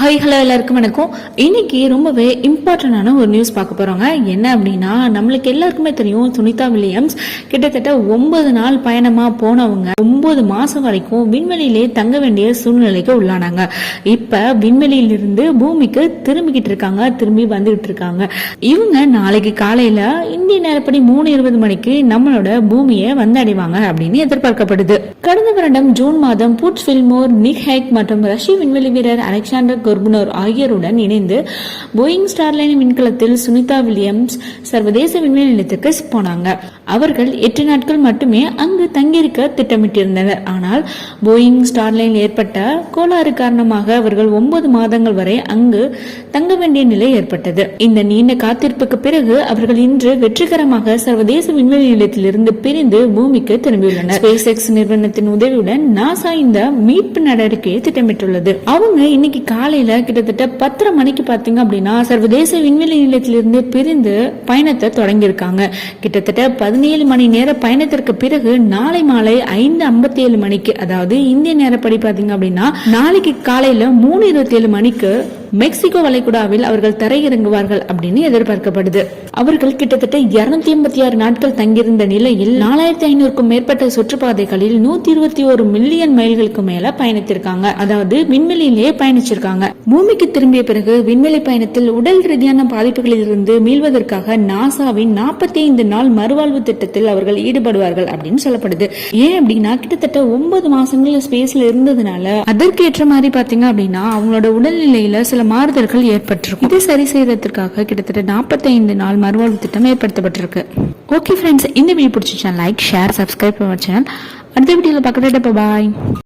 Hi hello எல்லாருக்கும் வணக்கம். இன்னைக்கு ரொம்பவே இம்பார்ட்டண்டான ஒரு நியூஸ் பார்க்க போகிறோங்க என்ன அப்படின்னா நம்மளுக்கு எல்லாருக்குமே தெரியும் சுனிதா வில்லியம்ஸ் கிட்டத்தட்ட ஒன்பது நாள் பயணமாக போனவங்க ஒன்பது மாதம் வரைக்கும் விண்வெளியிலே தங்க வேண்டிய சூழ்நிலைக்கு உள்ளானாங்க. இப்போ விண்வெளியிலிருந்து பூமிக்கு திரும்பிக்கிட்டு இருக்காங்க திரும்பி வந்துகிட்டு இருக்காங்க. இவங்க நாளைக்கு காலையில் இந்திய நேரப்படி மூணு இருபது மணிக்கு நம்மளோட பூமியை வந்தடைவாங்க அப்படின்னு எதிர்பார்க்கப்படுது. கடந்த வருடம் ஜூன் மாதம் புட்ஸ் ஃபில்மோர் நிக் ஹேக் மற்றும் ரஷ்ய விண்வெளி வீரர் அலெக்சாண்டர் கொர்புனோர் ஆகியோருடன் இணைந்து போயிங் ஸ்டார்லைன் விண்கலத்தில் சுனிதா வில்லியம்ஸ் சர்வதேச விண்வெளி நிலையத்துக்கு போனாங்க. அவர்கள் எட்டு நாட்கள் மட்டுமே அங்கு தங்கியிருக்க திட்டமிட்டிருந்தனர். ஆனால் போயிங் ஸ்டார்லைன் ஏற்பட்ட கோளாறு காரணமாக அவர்கள் ஒன்பது மாதங்கள் வரை அங்கு தங்க வேண்டிய நிலை ஏற்பட்டது. இந்த நீண்ட காத்திருப்புக்கு பிறகு அவர்கள் இன்று வெற்றிகரமாக சர்வதேச விண்வெளி நிலையத்திலிருந்து பிரிந்து பூமிக்கு திரும்பியுள்ளனர். ஸ்பேஸ் எக்ஸ் நிறுவனத்தின் உதவியுடன் நாசா இந்த மீட்பு நடவடிக்கையை திட்டமிட்டுள்ளது. அவங்க இன்னைக்கு காலையில கிட்டத்தட்ட பத்தரை மணிக்கு பாத்தீங்க அப்படின்னா சர்வதேச விண்வெளி நிலையத்திலிருந்து பிரிந்து பயணத்தை தொடங்கியிருக்காங்க. கிட்டத்தட்ட பதினேழு மணி நேர பயணத்திற்கு பிறகு நாளை மாலை ஐந்து ஐம்பத்தி ஏழு மணிக்கு அதாவது இந்திய நேரப்படி பாத்தீங்க அப்படின்னா நாளைக்கு காலையில மூணு இருபத்தி ஏழு மணிக்கு மெக்சிகோ வளைகுடாவில் அவர்கள் தரையிறங்குவார்கள் அப்படின்னு எதிர்பார்க்கப்படுது. அவர்கள் கிட்டத்தட்ட இருநூத்தி எண்பத்தி ஆறு நாட்கள் தங்கியிருந்த நிலையில் நாலாயிரத்தி ஐநூறுக்கும் மேற்பட்ட சுற்றுப்பாதைகளில் நூத்தி இருபத்தி ஒரு மில்லியன் மைல்களுக்கு மேல பயணித்திருக்காங்க. அதாவது விண்வெளியிலேயே பயணிச்சிருக்காங்க. பூமிக்கு திரும்பிய பிறகு விண்வெளி பயணத்தில் உடல் ரீதியான பாதிப்புகளில் இருந்து மீள்வதற்காக நாசாவின் நாற்பத்தி ஐந்து நாள் மறுவாழ்வு திட்டத்தில் அவர்கள் ஈடுபடுவார்கள் அப்படின்னு சொல்லப்படுது. ஏன் அப்படின்னா கிட்டத்தட்ட ஒன்பது மாசங்கள் ஸ்பேஸ்ல இருந்ததுனால அதற்கு ஏற்ற மாதிரி பாத்தீங்க அப்படின்னா அவங்களோட உடல்நிலையில சில மாறுதல்கள் ஏற்பட்டிருக்கும். இதை சரி செய்யறதுக்காக கிட்டத்தட்ட 45 நாள் மறுவாழ்வு திட்டம் ஏற்படுத்தப்பட்டிருக்கு. ஓகே ஃப்ரெண்ட்ஸ் இந்த வீடியோ பிடிச்சிச்சா லைக் ஷேர் சப்ஸ்கிரைப் சேனல் அடுத்த வீடியோவில் பார்க்குறேன் பாய்